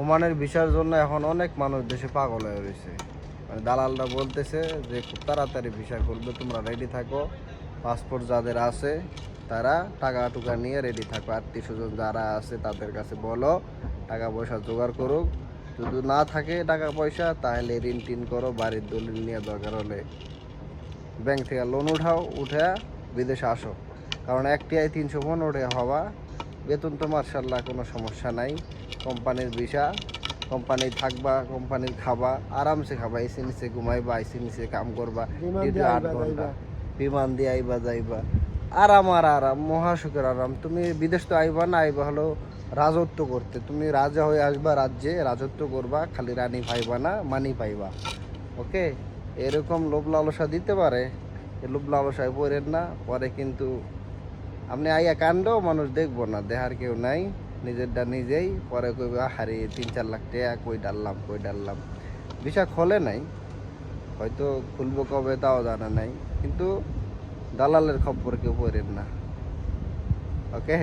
ওমানের ভিসার জন্য এখন অনেক মানুষ দেশে পাগল হয়ে রয়েছে। মানে দালালরা বলতেছে যে খুব তাড়াতাড়ি ভিসা করবে, তোমরা রেডি থাকো। পাসপোর্ট যাদের আছে, তারা টাকা টুকা নিয়ে রেডি থাকো। আত্মীয় স্বজন যারা আছে, তাদের কাছে বলো, টাকা পয়সা জোগাড় করুক। যদি না থাকে টাকা পয়সা, তাহলে ঋণ টিন করো, বাড়ির দলিল নিয়ে দরকার হলে। ব্যাংক থেকে লোন উঠাও, উঠে বিদেশে আসো। কারণ একটি আই তিনশো পনেরো হওয়া বেতন তো মার্শাল্লাহ কোনো সমস্যা নাই। কোম্পানির ভিসা কোম্পানি থাকবা কোম্পানির খাবা আরামসে খাবা এসি নিচে ঘুমাইবা এসি নিচে কাম করবা ডিউটি আট ঘণ্টা বিমান দিয়ে আইবা যাইবা। আরাম আর আরাম মহাসুখের আরাম। তুমি বিদেশ তো আইবা না আইবা হলো রাজত্ব করতে। তুমি রাজা হয়ে আসবা রাজ্যে রাজত্ব করবা খালি রানী পাইবা না মানি পাইবা। ওকে? এরকম লোভ লালসা দিতে পারে। লোভ লালসায় পড়েন না পরে কিন্তু আপনি আইয়া কাণ্ড, মানুষ দেখব না, দেহার কেউ নাই, নিজেরটা নিজেই, পরে কইব হারি তিন চার লাখ টাকা কই ডাললাম কই ডাললাম? বিষয় খোলে নাই, হয়তো খুলবো কবে তাও জানা নাই, কিন্তু দালালের খবর কেউ পড়েন না। ওকে?